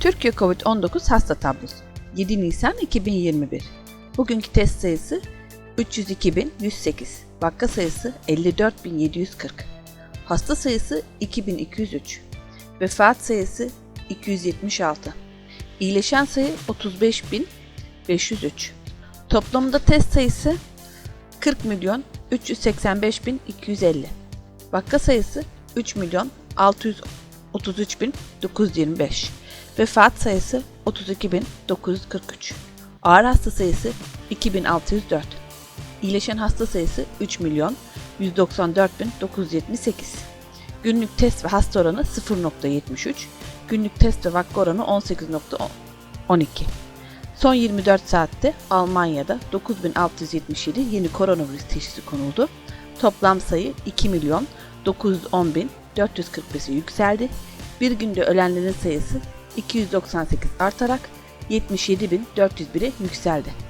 Türkiye Covid-19 hasta tablosu. 7 Nisan 2021 Bugünkü test sayısı 302.108 Vaka sayısı 54.740 Hasta sayısı 2203 Vefat sayısı 276 İyileşen sayı 35.503 Toplamda test sayısı 40 milyon 385 bin 250. Vaka sayısı 3 milyon 633 bin 925. Vefat sayısı 32 bin 943. Ağır hasta sayısı 2604. İyileşen hasta sayısı 3 milyon 194 bin 978. Günlük test ve hasta oranı 0.73. Günlük test ve vaka oranı 18.12. Son 24 saatte Almanya'da 9677 yeni koronavirüs teşhisi konuldu. Toplam sayı 2 milyon 910 bin 445'e yükseldi. Bir günde ölenlerin sayısı 298 artarak 77.401'e yükseldi.